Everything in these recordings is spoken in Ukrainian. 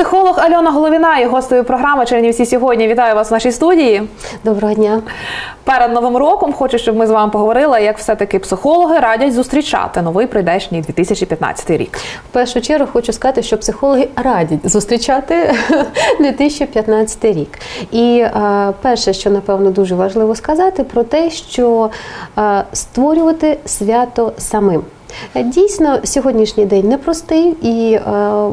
Психолог Альона Головіна є гостею програми Чернівці сьогодні. Вітаю вас в нашій студії. Доброго дня. Перед новим роком хочу, щоб ми з вами поговорили, як все-таки психологи радять зустрічати новий прийдешній 2015 рік. В першу чергу хочу сказати, що психологи радять зустрічати 2015 рік. І е, перше, що напевно дуже важливо сказати, про те, що е, створювати свято самим. Дійсно, сьогоднішній день непростий, і е,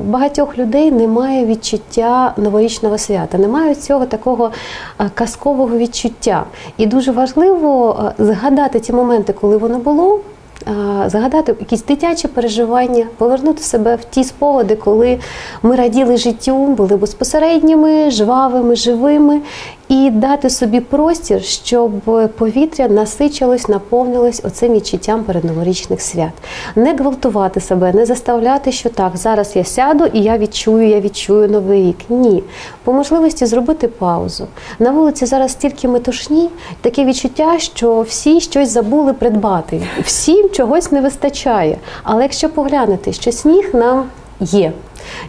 багатьох людей немає відчуття новорічного свята, немає цього такого е, казкового відчуття. І дуже важливо е, згадати ті моменти, коли воно було. е, Згадати якісь дитячі переживання, повернути себе в ті спогади, коли ми раділи життю, були безпосередніми, жвавими, живими, і дати собі простір, щоб повітря насичилось, наповнилось оцим відчуттям передноворічних свят. Не гвалтувати себе, не заставляти, що так, зараз я сяду і я відчую, я відчую новий рік. Ні. По можливості зробити паузу. На вулиці зараз стільки метушні, таке відчуття, що всі щось забули придбати, всім чогось не вистачає. Але якщо поглянути, що сніг нам є,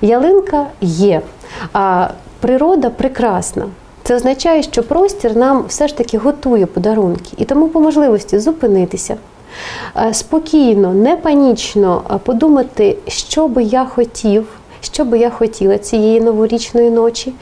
ялинка є, а природа прекрасна. Це означає, що простір нам все ж таки готує подарунки, і тому по можливості зупинитися. е, Спокійно, не панічно е, подумати, що би я хотів, що би я хотіла цієї новорічної ночі,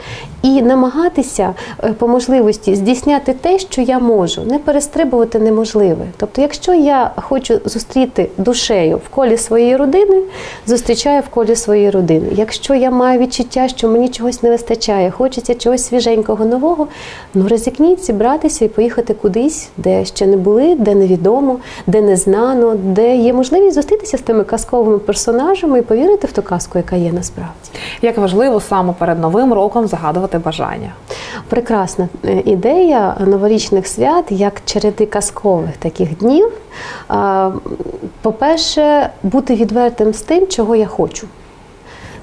і намагатися е, по можливості здійсняти те, що я можу, не перестрибувати неможливе. Тобто, якщо я хочу зустріти душею в колі своєї родини, зустрічаю в колі своєї родини. Якщо я маю відчуття, що мені чогось не вистачає, хочеться чогось свіженького нового, ну ризикніть зібратися і поїхати кудись, де ще не були, де невідомо, де не знано, де є можливість зустрітися з тими казковими персонажами і повірити в ту казку, яка є насправді. Як важливо саме перед новим роком загадувати бажання. Прекрасна е, ідея новорічних свят як череди казкових таких днів. По-перше, бути відвертим з тим, чого я хочу.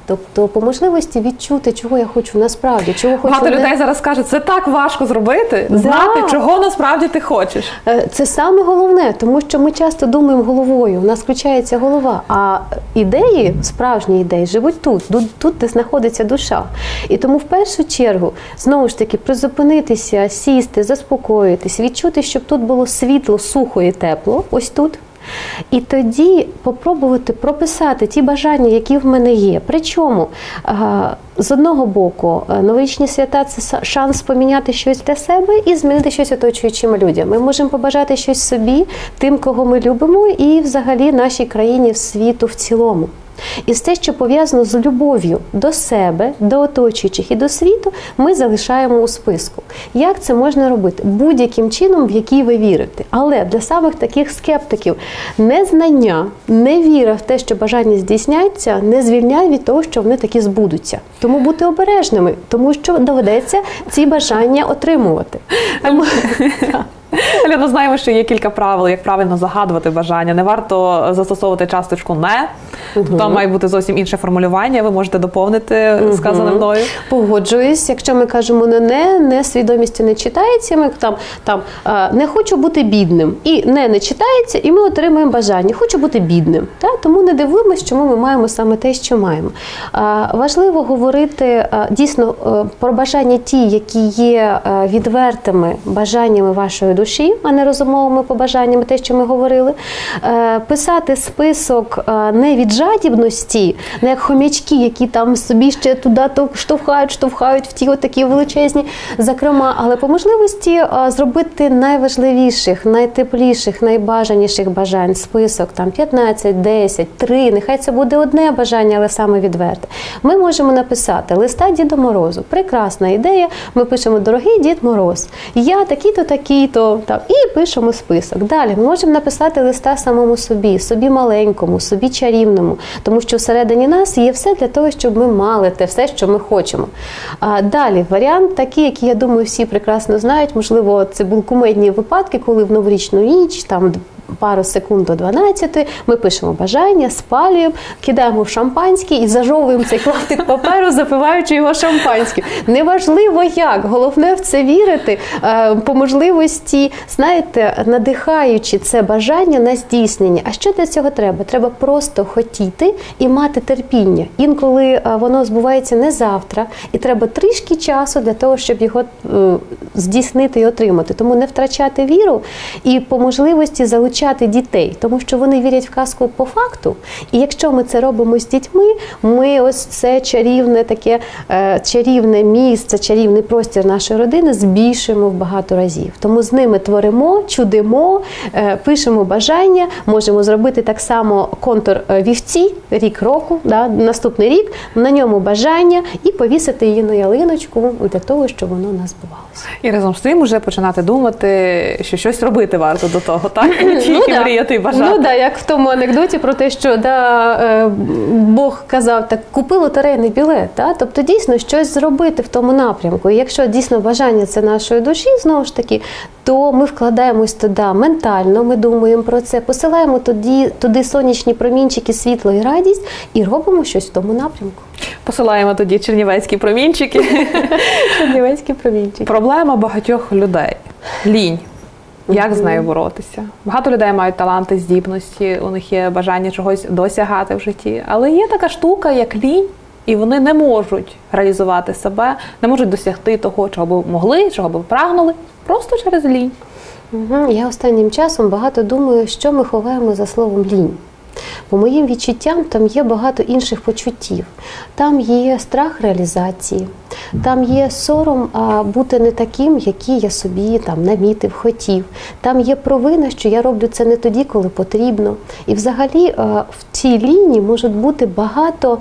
Тобто, по можливості відчути, чого я хочу насправді, чого хочу Багато не- людей зараз кажуть, це так важко зробити, Да. знати, чого насправді ти хочеш. Е, Це саме головне, тому що ми часто думаємо головою, у нас включається голова. А ідеї, справжні ідеї, живуть тут, тут, тут, де знаходиться душа. І тому в першу чергу знову ж таки призупинитися, сісти, заспокоїтись, відчути, щоб тут було світло, сухо і тепло, ось тут. І тоді попробувати прописати ті бажання, які в мене є. Причому е, з одного боку, е, новорічні свята це шанс поміняти щось для себе і змінити щось оточуючим людям. Ми можемо побажати щось собі, тим, кого ми любимо, і взагалі нашій країні, світу в цілому. І все, що пов'язано з любов'ю до себе, до оточуючих і до світу, ми залишаємо у списку. Як це можна робити? Будь-яким чином, в який ви вірите. Але для самих таких скептиків незнання, невіра в те, що бажання здійсняться, не звільняє від того, що вони такі збудуться. Тому бути обережними, тому що доведеться ці бажання отримувати. Тому... Альона, знаємо, що є кілька правил, як правильно загадувати бажання. Не варто застосовувати часточку не. Там має бути зовсім інше формулювання. Ви можете доповнити сказане мною. Погоджуюсь, якщо ми кажемо не не, не свідомістю не читається. Ми там там е, не хочу бути бідним, і не не читається, і ми отримуємо бажання. Хочу бути бідним. Та? Тому не дивуємось, чому ми маємо саме те, що маємо. Е, Важливо говорити е, дійсно про бажання ті, які є відвертими бажаннями вашої душі, а не розумовими побажаннями, те, що ми говорили. Е, Писати список е, не від жадібності, не як хомячки, які там собі ще туди то штовхають, штовхають в ті отакі величезні закрома, але по можливості е, зробити найважливіших, найтепліших, найбажаніших бажань список там 15, 10, 3, нехай це буде одне бажання, але саме відверте. Ми можемо написати листа Діду Морозу. Прекрасна ідея. Ми пишемо Дорогий Дід Мороз, я такий-то, такий-то там, і пишемо список. Далі ми можемо написати листа самому собі, собі маленькому, собі чарівному, тому що всередині нас є все для того, щоб ми мали те все, що ми хочемо. А далі варіант такий, який я думаю, всі прекрасно знають. Можливо, це були кумедні випадки, коли в новорічну ніч там пару секунд до 12, ми пишемо бажання, спалюємо, кидаємо в шампанське і зажовуємо цей клаптик паперу, запиваючи його шампанським. Неважливо як, головне в це вірити, е, по можливості, знаєте, надихаючи це бажання на здійснення. А що для цього треба? Треба просто хотіти і мати терпіння. Інколи е, воно збувається не завтра, і треба трішки часу для того, щоб його е, здійснити і отримати. Тому не втрачати віру і по можливості залучати дітей, тому що вони вірять в казку по факту. І якщо ми це робимо з дітьми, ми ось це чарівне таке е, чарівне місце, чарівний простір нашої родини збільшуємо в багато разів. Тому з ними творимо, чудимо, е, пишемо бажання, можемо зробити так само контур е, вівці, рік року, да, наступний рік, на ньому бажання і повісити її на ялиночку для того, щоб воно у нас збувалося. І разом з тим вже починати думати, що щось робити варто до того, так? Не Ну тільки да. мріяти і бажати. Ну да, як в тому анекдоті про те, що да, е, Бог казав, так купи лотерейний білет. Да? Тобто дійсно щось зробити в тому напрямку. І якщо дійсно бажання це нашої душі, знову ж таки, то ми вкладаємось туди ментально, ми думаємо про це, посилаємо туди, туди сонячні промінчики, світло і радість і робимо щось в тому напрямку. Посилаємо тоді чернівецькі промінчики. Чернівецькі промінчики. Проблема багатьох людей лінь. Як з нею боротися? Багато людей мають таланти, здібності, у них є бажання чогось досягати в житті. Але є така штука, як лінь, і вони не можуть реалізувати себе, не можуть досягти того, чого б могли, чого б прагнули, просто через лінь. Я останнім часом багато думаю, що ми ховаємо за словом лінь. По моїм відчуттям, там є багато інших почуттів. Там є страх реалізації, там є сором бути не таким, який я собі там намітив, хотів. Там є провина, що я роблю це не тоді, коли потрібно. І взагалі в цій лінії можуть бути багато.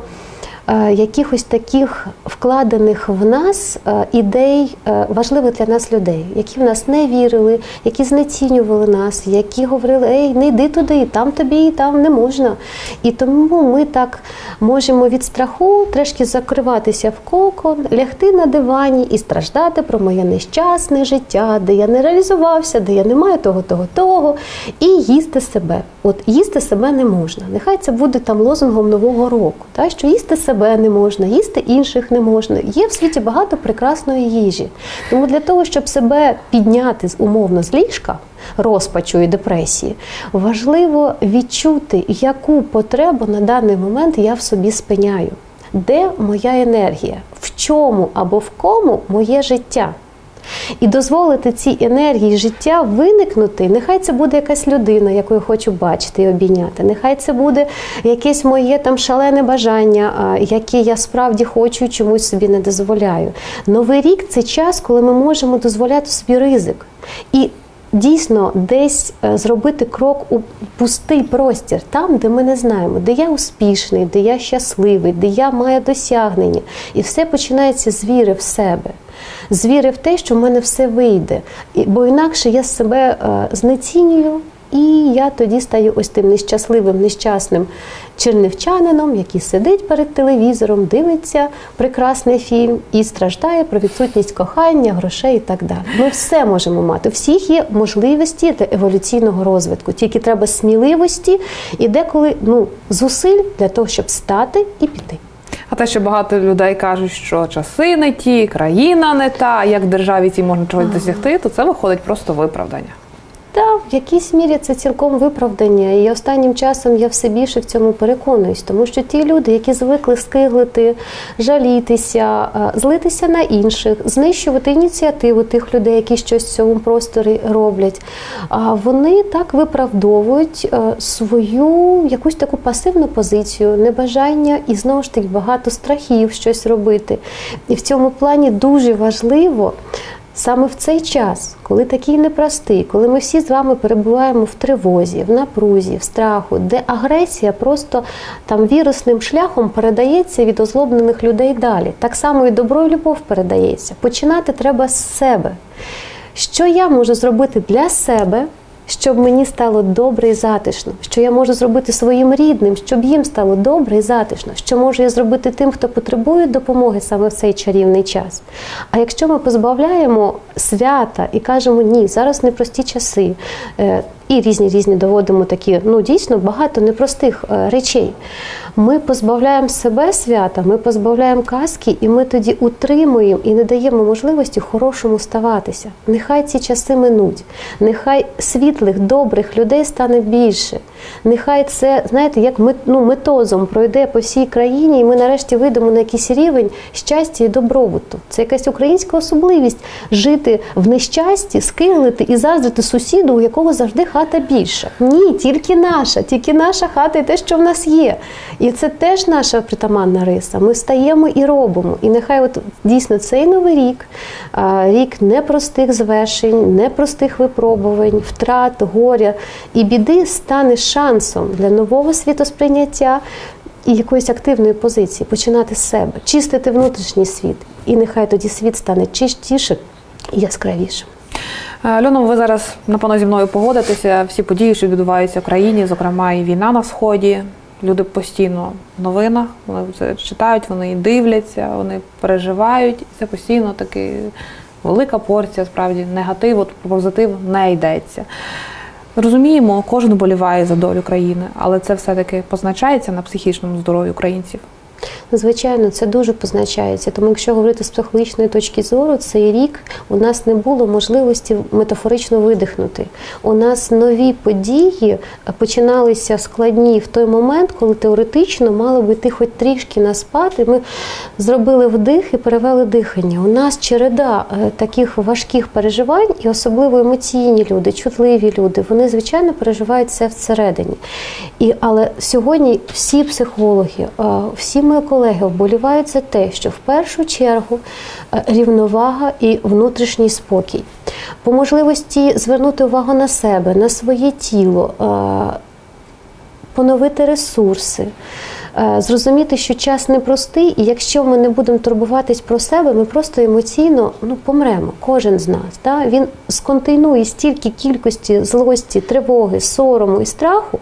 Е, Якихось таких вкладених в нас е, ідей е, важливих для нас людей, які в нас не вірили, які знецінювали нас, які говорили, ей, не йди туди, там тобі і там не можна. І тому ми так можемо від страху трошки закриватися в кокон, лягти на дивані і страждати про моє нещасне життя, де я не реалізувався, де я не маю того, того, того, і їсти себе. От їсти себе не можна. Нехай це буде там лозунгом нового року, та що їсти себе не можна, їсти інших не можна. Є в світі багато прекрасної їжі. Тому для того, щоб себе підняти з- умовно з ліжка. Розпачу і депресії важливо відчути, яку потребу на даний момент я в собі спиняю, де моя енергія, в чому або в кому моє життя. І дозволити цій енергії життя виникнути. Нехай це буде якась людина, яку я хочу бачити і обійняти. Нехай це буде якесь моє там шалене бажання, яке я справді хочу і чомусь собі не дозволяю. Новий рік це час, коли ми можемо дозволяти собі ризик. І Дійсно, десь е, зробити крок у пустий простір, там, де ми не знаємо, де я успішний, де я щасливий, де я маю досягнення. І все починається з віри в себе, з віри в те, що в мене все вийде. Бо інакше я себе е, знецінюю, і я тоді стаю ось тим нещасливим, нещасним чернівчанином, який сидить перед телевізором, дивиться прекрасний фільм і страждає про відсутність кохання, грошей і так далі. Ми все можемо мати. У всіх є можливості для еволюційного розвитку. Тільки треба сміливості і деколи ну, зусиль для того, щоб стати і піти. А те, що багато людей кажуть, що часи не ті, країна не та, як в державі цій можна чогось досягти, то це виходить просто виправдання. Та в якійсь мірі це цілком виправдання, і останнім часом я все більше в цьому переконуюсь, тому що ті люди, які звикли скиглити, жалітися, злитися на інших, знищувати ініціативу тих людей, які щось в цьому просторі роблять, вони так виправдовують свою якусь таку пасивну позицію, небажання і знову ж таки багато страхів щось робити. І в цьому плані дуже важливо. Саме в цей час, коли такий непростий, коли ми всі з вами перебуваємо в тривозі, в напрузі, в страху, де агресія просто там вірусним шляхом передається від озлоблених людей далі. Так само і добро і любов передається. Починати треба з себе. Що я можу зробити для себе, щоб мені стало добре і затишно, що я можу зробити своїм рідним, щоб їм стало добре і затишно, що можу я зробити тим, хто потребує допомоги саме в цей чарівний час. А якщо ми позбавляємо свята і кажемо ні, зараз непрості часи, е, і різні різні доводимо такі, ну дійсно багато непростих е, речей. Ми позбавляємо себе свята, ми позбавляємо казки, і ми тоді утримуємо і не даємо можливості хорошому ставатися. Нехай ці часи минуть, нехай світлих, добрих людей стане більше. Нехай це, знаєте, як ну, метозом пройде по всій країні, і ми нарешті вийдемо на якийсь рівень щастя і добробуту. Це якась українська особливість жити в нещасті, скиглити і заздрити сусіду, у якого завжди хата більша. Ні, тільки наша, тільки наша хата і те, що в нас є. І це теж наша притаманна риса. Ми стаємо і робимо. І нехай от дійсно цей новий рік, рік непростих звершень, непростих випробувань, втрат, горя і біди стане шансом для нового світосприйняття і якоїсь активної позиції, починати з себе, чистити внутрішній світ. І нехай тоді світ стане чистішим і яскравішим. Е, ви зараз напевно зі мною погодитеся. Всі події, що відбуваються в країні, зокрема і війна на сході. Люди постійно в новинах, вони це читають, вони дивляться, вони переживають. Це постійно таки велика порція, справді негативу, про позитив не йдеться. Розуміємо, кожен боліває за долю країни, але це все-таки позначається на психічному здоров'ї українців. Звичайно, це дуже позначається. Тому, якщо говорити з психологічної точки зору, цей рік у нас не було можливості метафорично видихнути. У нас нові події починалися складні в той момент, коли теоретично мало би йти хоч трішки на спад, і Ми зробили вдих і перевели дихання. У нас череда е, таких важких переживань, і особливо емоційні люди, чутливі люди, вони звичайно переживають це всередині. І але сьогодні всі психологи, е, всі ми мої колеги вболівають за те, що в першу чергу е, рівновага і внутрішній спокій. По можливості звернути увагу на себе, на своє тіло, е, поновити ресурси. Е, зрозуміти, що час непростий, і якщо ми не будемо турбуватись про себе, ми просто емоційно ну, помремо, кожен з нас. Да? Він сконтейнує стільки кількості злості, тривоги, сорому і страху,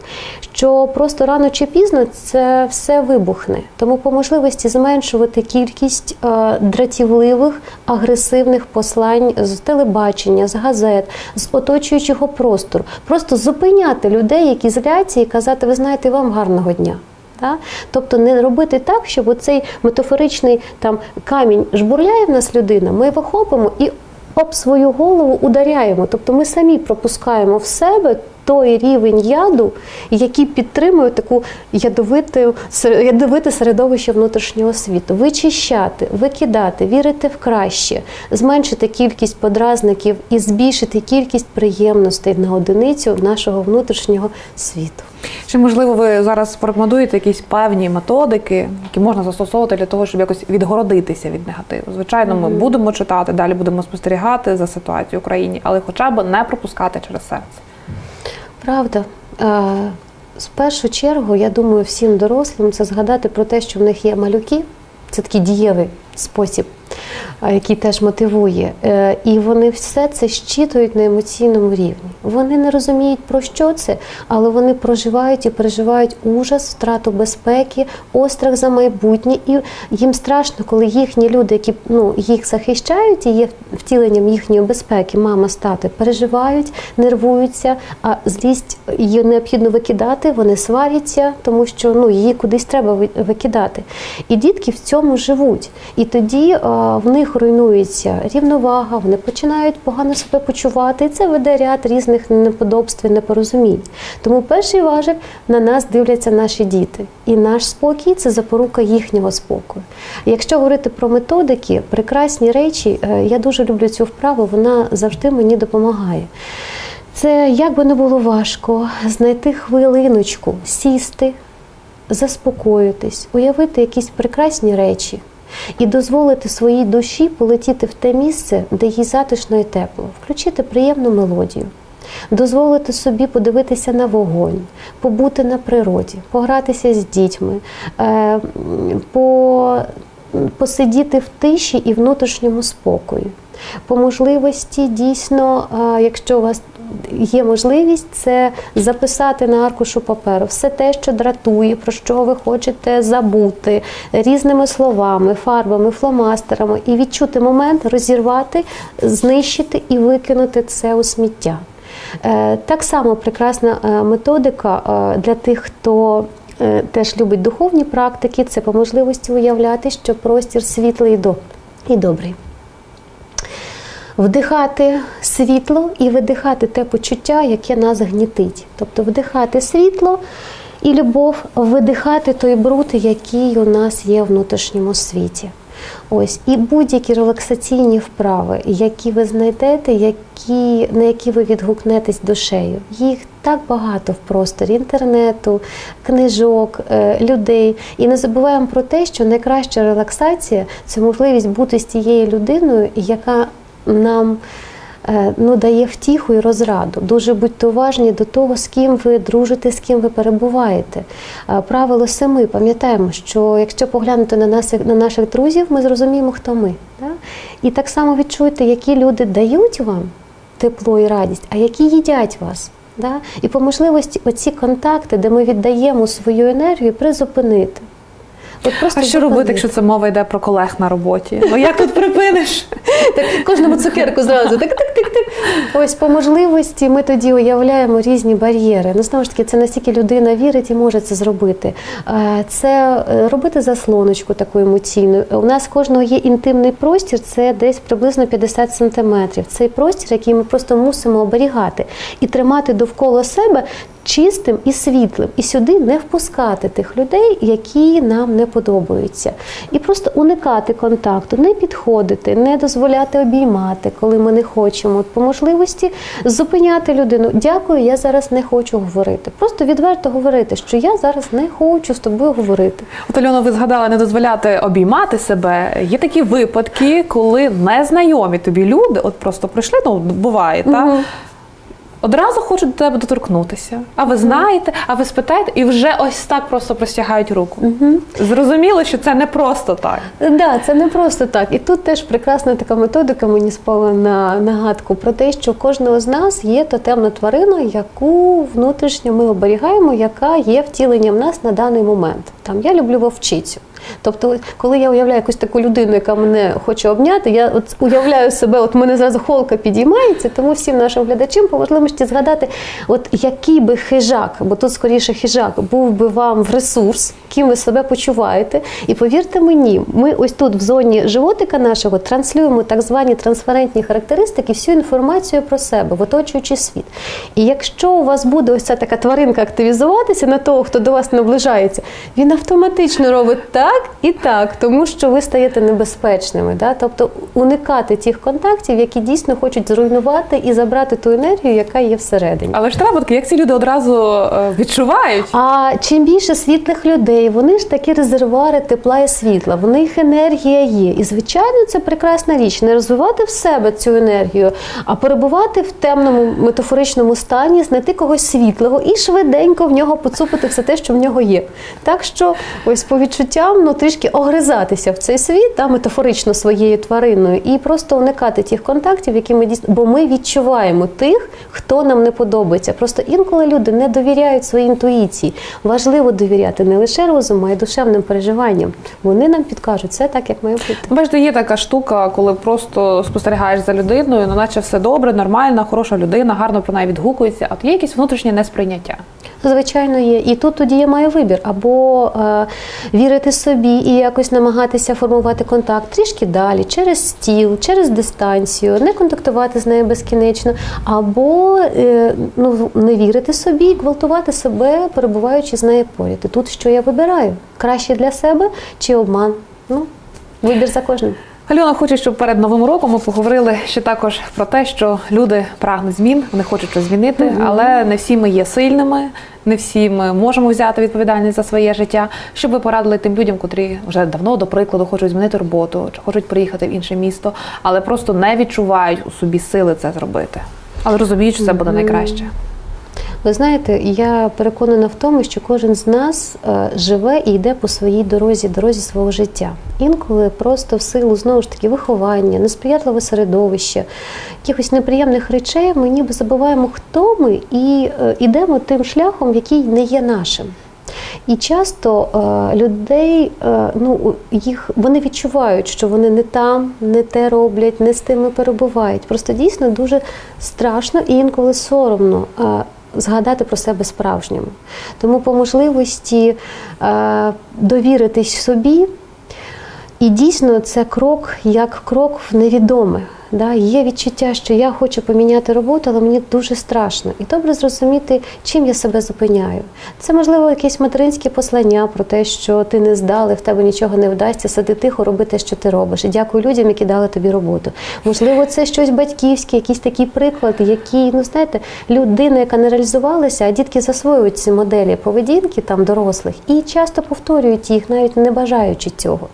що просто рано чи пізно це все вибухне. Тому по можливості зменшувати кількість е, дратівливих, агресивних послань з телебачення, з газет, з оточуючого простору, просто зупиняти людей, які зляться, і казати, ви знаєте, вам гарного дня. Да? Тобто не робити так, щоб оцей метафоричний там камінь жбурляє в нас людина, ми його хопимо і об свою голову ударяємо. Тобто ми самі пропускаємо в себе той рівень яду, який підтримує таку ядовиту, ядовите середовище внутрішнього світу. Вичищати, викидати, вірити в краще, зменшити кількість подразників і збільшити кількість приємностей на одиницю нашого внутрішнього світу. Чи можливо ви зараз порекомендуєте якісь певні методики, які можна застосовувати для того, щоб якось відгородитися від негативу? Звичайно, ми mm -hmm. будемо читати, далі будемо спостерігати за ситуацією в Україні, але хоча б не пропускати через серце. Правда. З першу чергу, я думаю, всім дорослим це згадати про те, що в них є малюки. Це такий дієвий спосіб який теж мотивує. Е, і вони все це щитують на емоційному рівні. Вони не розуміють, про що це, але вони проживають і переживають ужас, втрату безпеки, острах за майбутнє. І їм страшно, коли їхні люди, які ну, їх захищають і є втіленням їхньої безпеки, мама, стати, переживають, нервуються, а злість її необхідно викидати, вони сваряться, тому що ну, її кудись треба викидати. І дітки в цьому живуть. І тоді в них руйнується рівновага, вони починають погано себе почувати, і це веде ряд різних неподобств і непорозумінь. Тому перший важик на нас дивляться наші діти, і наш спокій це запорука їхнього спокою. Якщо говорити про методики, прекрасні речі, е, я дуже люблю цю вправу, вона завжди мені допомагає. Це як би не було важко знайти хвилиночку, сісти, заспокоїтись, уявити якісь прекрасні речі і дозволити своїй душі полетіти в те місце, де їй затишно і тепло, включити приємну мелодію. Дозволити собі подивитися на вогонь, побути на природі, погратися з дітьми, е, по, посидіти в тиші і внутрішньому спокої. По можливості, дійсно, е, якщо у вас є можливість, це записати на аркушу паперу все те, що дратує, про що ви хочете забути, різними словами, фарбами, фломастерами, і відчути момент, розірвати, знищити і викинути це у сміття. Е, так само прекрасна е, методика е, для тих, хто теж любить духовні практики, це по можливості уявляти, що простір світлий і добрий. Вдихати світло і видихати те почуття, яке нас гнітить. Тобто вдихати світло і любов, видихати той бруд, який у нас є в внутрішньому світі. Ось і будь-які релаксаційні вправи, які ви знайдете, які, на які ви відгукнетесь душею. Їх так багато в просторі інтернету, книжок, е, людей. І не забуваємо про те, що найкраща релаксація це можливість бути з тією людиною, яка нам. Е, ну, дає втіху і розраду. Дуже будьте уважні до того, з ким ви дружите, з ким ви перебуваєте. Е, правило семи, пам'ятаємо, що якщо поглянути на нас, на наших друзів, ми зрозуміємо, хто ми. Да? І так само відчуйте, які люди дають вам тепло і радість, а які їдять вас. Да? І по можливості оці контакти, де ми віддаємо свою енергію, призупинити. От просто А що робити, якщо це мова йде про колег на роботі? Ну як тут припиниш? Так кожному цукерку зразу так, так, так, так. Ось по можливості ми тоді уявляємо різні бар'єри. Ну знову ж таки, це настільки людина вірить і може це зробити. Це е, робити заслоночку таку емоційну. У нас кожного є інтимний простір, це десь приблизно 50 сантиметрів. Цей простір, який ми просто мусимо оберігати і тримати довкола себе чистим і світлим, і сюди не впускати тих людей, які нам не подобаються, і просто уникати контакту, не підходити, не дозволяти обіймати, коли ми не хочемо. По можливості зупиняти людину. Дякую, я зараз не хочу говорити. Просто відверто говорити, що я зараз не хочу з тобою говорити. От Альона, ви згадали не дозволяти обіймати себе. Є такі випадки, коли незнайомі тобі люди, от просто прийшли, ну буває, угу. так? Одразу хочуть до тебе доторкнутися. А ви знаєте, а ви спитаєте, і вже ось так просто простягають руку. Угу. Зрозуміло, що це не просто так. Так, да, це не просто так. І тут теж прекрасна така методика мені спала на нагадку про те, що кожного з нас є тотемна тварина, яку внутрішньо ми оберігаємо, яка є втіленням нас на даний момент. Там я люблю вовчицю. Тобто, коли я уявляю якусь таку людину, яка мене хоче обняти, я от уявляю себе, от мене зразу холка підіймається, тому всім нашим глядачам по можливості згадати, от який би хижак, бо тут скоріше хижак, був би вам в ресурс, ким ви себе почуваєте. І повірте мені, ми ось тут в зоні животика нашого транслюємо так звані трансферентні характеристики, всю інформацію про себе в оточуючий світ. І якщо у вас буде ось ця така тваринка активізуватися на того, хто до вас наближається, він автоматично робить так і так, тому що ви стаєте небезпечними. Да? Тобто уникати тих контактів, які дійсно хочуть зруйнувати і забрати ту енергію, яка є всередині. Але ж треба, як ці люди одразу е, відчувають. А чим більше світлих людей, вони ж такі резервуари тепла і світла, в них енергія є. І, звичайно, це прекрасна річ. Не розвивати в себе цю енергію, а перебувати в темному метафоричному стані, знайти когось світлого і швиденько в нього поцупити все те, що в нього є. Так що, ось по відчуттям ну, трішки огризатися в цей світ, та, метафорично своєю твариною, і просто уникати тих контактів, які ми дійсно, бо ми відчуваємо тих, хто нам не подобається. Просто інколи люди не довіряють своїй інтуїції. Важливо довіряти не лише розуму, а й душевним переживанням. Вони нам підкажуть все так, як має бути. Бачите, є така штука, коли просто спостерігаєш за людиною, ну наче все добре, нормальна, хороша людина, гарно про неї відгукується, а то є якісь внутрішнє несприйняття. Звичайно, є. І тут тоді я маю вибір або е, вірити собі і якось намагатися формувати контакт трішки далі, через стіл, через дистанцію, не контактувати з нею безкінечно, або е, ну, не вірити собі, і гвалтувати себе, перебуваючи з нею поряд. І Тут що я вибираю? Краще для себе чи обман? Ну, вибір за кожним. Альона хоче, щоб перед новим роком ми поговорили ще також про те, що люди прагнуть змін, вони хочуть щось змінити, угу. але не всі ми є сильними, не всі ми можемо взяти відповідальність за своє життя. Щоб ви порадили тим людям, котрі вже давно, до прикладу, хочуть змінити роботу чи хочуть приїхати в інше місто, але просто не відчувають у собі сили це зробити. Але розуміють, що це буде найкраще. Ви знаєте, я переконана в тому, що кожен з нас е, живе і йде по своїй дорозі, дорозі свого життя. Інколи просто в силу знову ж таки виховання, несприятливе середовище, якихось неприємних речей, ми ніби забуваємо, хто ми, і йдемо тим шляхом, який не є нашим. І часто е, людей е, ну, їх вони відчувають, що вони не там, не те роблять, не з тими перебувають. Просто дійсно дуже страшно і інколи соромно. Е, Згадати про себе справжньому. Тому по можливості е, довіритись собі, і дійсно це крок як крок в невідоме. Да, Є відчуття, що я хочу поміняти роботу, але мені дуже страшно. І добре зрозуміти, чим я себе зупиняю. Це, можливо, якесь материнське послання про те, що ти не здали, в тебе нічого не вдасться, сиди тихо, роби те, що ти робиш. І дякую людям, які дали тобі роботу. Можливо, це щось батьківське, якийсь такий приклад, який, ну знаєте, людина, яка не реалізувалася, а дітки засвоюють ці моделі поведінки там дорослих і часто повторюють їх, навіть не бажаючи цього.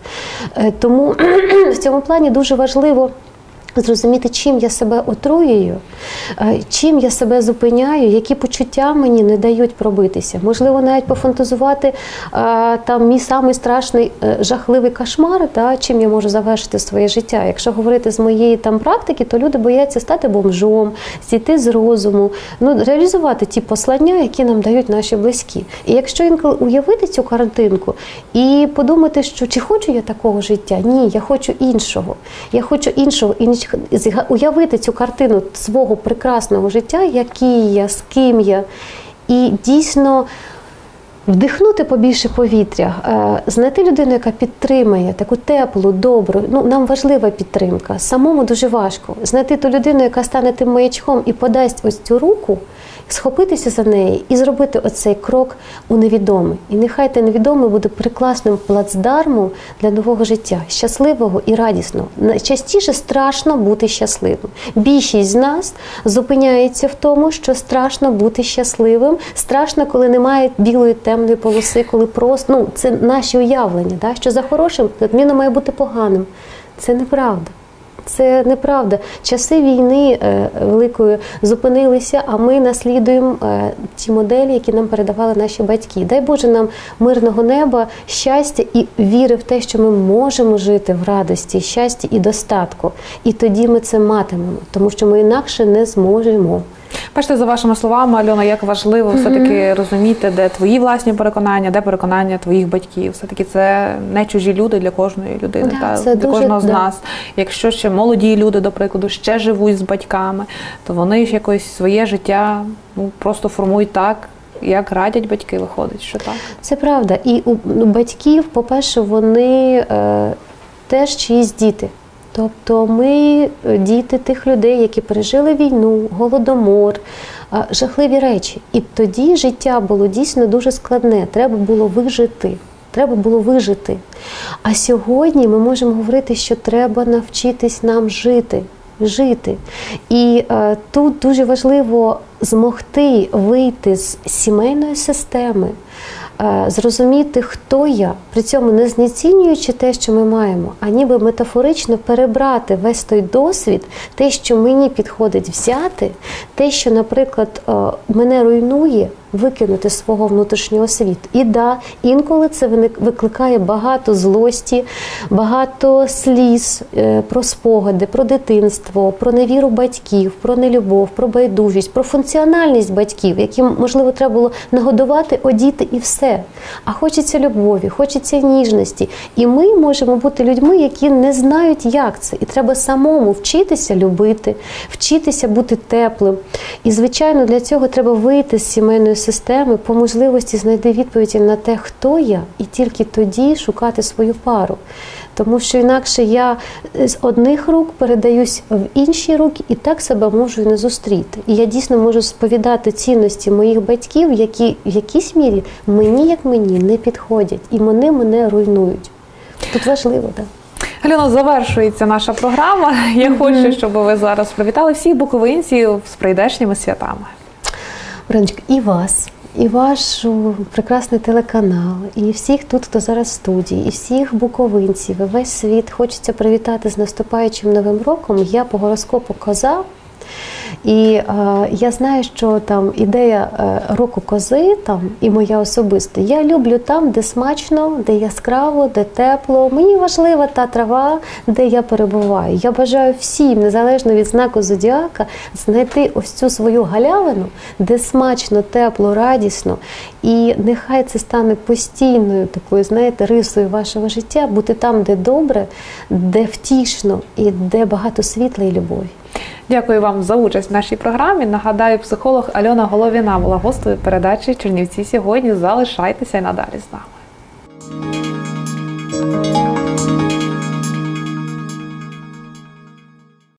Е, тому в цьому плані дуже важливо. Зрозуміти, чим я себе отруюю, е, чим я себе зупиняю, які почуття мені не дають пробитися. Можливо, навіть пофантазувати е, там мій самий страшний е, жахливий кошмар, та, чим я можу завершити своє життя. Якщо говорити з моєї там практики, то люди бояться стати бомжом, зійти з розуму, ну реалізувати ті послання, які нам дають наші близькі. І якщо інколи уявити цю картинку і подумати, що чи хочу я такого життя? Ні, я хочу іншого. Я хочу іншого уявити цю картину свого прекрасного життя, який я, з ким я, і дійсно. Вдихнути побільше повітря, е, знайти людину, яка підтримує таку теплу, добру. Ну нам важлива підтримка. Самому дуже важко знайти ту людину, яка стане тим маячком і подасть ось цю руку схопитися за неї і зробити оцей крок у невідоме. І нехай те невідоме буде прекрасним плацдармом для нового життя, щасливого і радісного. Найчастіше страшно бути щасливим. Більшість з нас зупиняється в тому, що страшно бути щасливим. Страшно, коли немає білої темної полоси, коли просто ну це наші уявлення, да? що за хорошим відмінно має бути поганим. Це неправда. Це неправда. Часи війни е, великої зупинилися, а ми наслідуємо е, ті моделі, які нам передавали наші батьки. Дай Боже нам мирного неба, щастя і віри в те, що ми можемо жити в радості, щасті і достатку. І тоді ми це матимемо, тому що ми інакше не зможемо. Бачите, за вашими словами, Альона, як важливо mm-hmm. все-таки розуміти, де твої власні переконання, де переконання твоїх батьків. Все-таки це не чужі люди для кожної людини, да, та для дуже, кожного да. з нас. Якщо ще молоді люди, до прикладу, ще живуть з батьками, то вони ж якось своє життя ну просто формують так. Як радять батьки, виходить, що так? Це правда. І у батьків, по-перше, вони е, теж чиїсь діти. Тобто ми е, діти тих людей, які пережили війну, голодомор, жахливі речі. І тоді життя було дійсно дуже складне. Треба було вижити. Треба було вижити. А сьогодні ми можемо говорити, що треба навчитись нам жити. Жити. І е, тут дуже важливо змогти вийти з сімейної системи. Е, зрозуміти, хто я, при цьому не знецінюючи те, що ми маємо, а ніби метафорично перебрати весь той досвід, те, що мені підходить взяти, те, що, наприклад, е, мене руйнує, викинути свого внутрішнього світу. І да, інколи це викликає багато злості, багато сліз е, про спогади, про дитинство, про невіру батьків, про нелюбов, про байдужість, про функціональність батьків, яким можливо треба було нагодувати, одіти і все. А хочеться любові, хочеться ніжності. І ми можемо бути людьми, які не знають, як це. І треба самому вчитися любити, вчитися бути теплим. І, звичайно, для цього треба вийти з сімейної системи, по можливості знайти відповіді на те, хто я, і тільки тоді шукати свою пару. Тому що інакше я з одних рук передаюсь в інші руки і так себе можу і не зустріти. І я дійсно можу сповідати цінності моїх батьків, які в якійсь мірі мені, як мені, не підходять, і вони мене руйнують. Тут важливо, так. Альона, завершується наша програма. Я хочу, щоб ви зараз привітали всіх буковинців з прийдешніми святами. Бранчик, і вас, і ваш прекрасний телеканал, і всіх тут, хто зараз в студії, і всіх буковинців, і весь світ хочеться привітати з наступаючим новим роком. Я по гороскопу коза. І е, я знаю, що там ідея е, року кози там і моя особиста. Я люблю там, де смачно, де яскраво, де тепло. Мені важлива та трава, де я перебуваю. Я бажаю всім, незалежно від знаку зодіака, знайти ось цю свою галявину, де смачно, тепло, радісно. І нехай це стане постійною такою, знаєте, рисою вашого життя, бути там, де добре, де втішно і де багато світла і любові. Дякую вам за участь в нашій програмі. Нагадаю, психолог Альона Головіна була гостею передачі Чернівці сьогодні. Залишайтеся і надалі з нами.